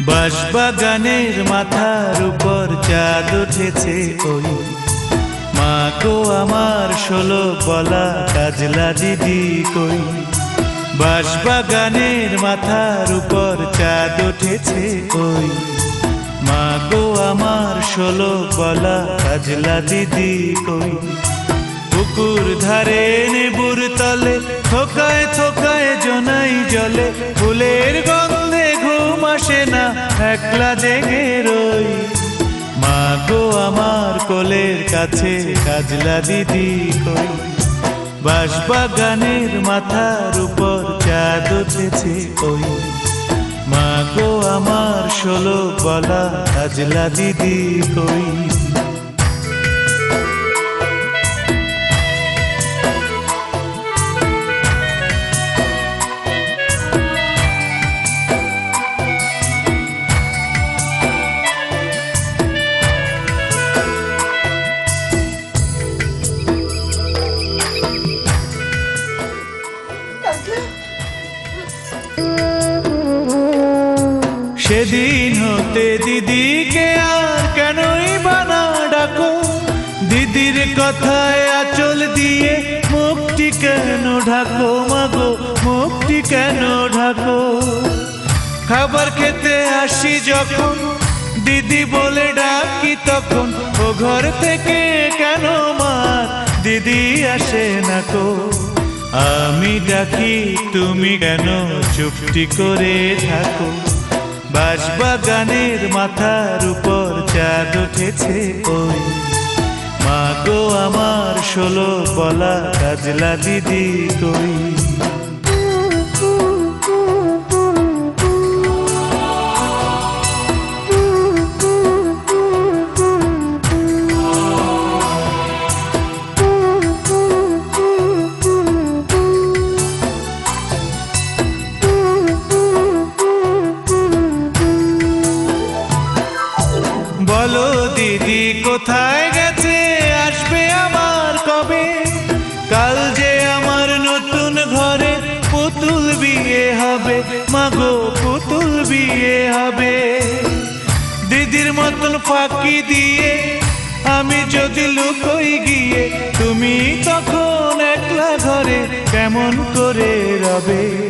বাঁশবাগানের মাথার উপর চাঁদ উঠেছে ওই। মা গো, আমার ষোলো বলা কাজলা দিদি কই। বাঁশবাগানের মাথার উপর চাঁদ উঠেছে ওই। মা গো, আমার ষোলো বলা কাজলা দিদি কই। পুকুর ধারে নেবুর তলে থোকায় থোকায় জনাই জলে ফুলের ঘুম আসে না, একলা জেগে রই। মা গো, আমার কোলের কাছে কাজলা দিদি কই। বাঁশবাগানের মাথার উপর চাঁদ উঠেছে ওই মা গো, আমার ষোলো বলা কাজলা দিদি কই। সেদিন হতে দিদিকে আর কেনই বানা ডাকো? দিদির কথায় আচল দিয়ে মুখটি কেন ঢাকো মাগো? মুখটি কেন ঢাকো? খাবার খেতে আসি যখন, দিদি বলে ডাকি তখন, ও ঘর থেকে কেন মা দিদি আসে না কো? আমি ডাকি, তুমি কেন চুপটি করে থাকো? বাঁশবাগানের মাথার উপর চাঁদ উঠেছে ওই। মা গো আমার ষোলো বলা কাজলা দিদি কই দিদি কোথায় গেছে? আসবে আমার কবে? কাল যে আমার নতুন ঘরে পুতুল বিয়ে হবে, মাগো পুতুল বিয়ে হবে। দিদির মতন ফাঁকি দিয়ে আমি যদি লুকোই গিয়ে, তুমি তখন একলা ঘরে কেমন করে রবে?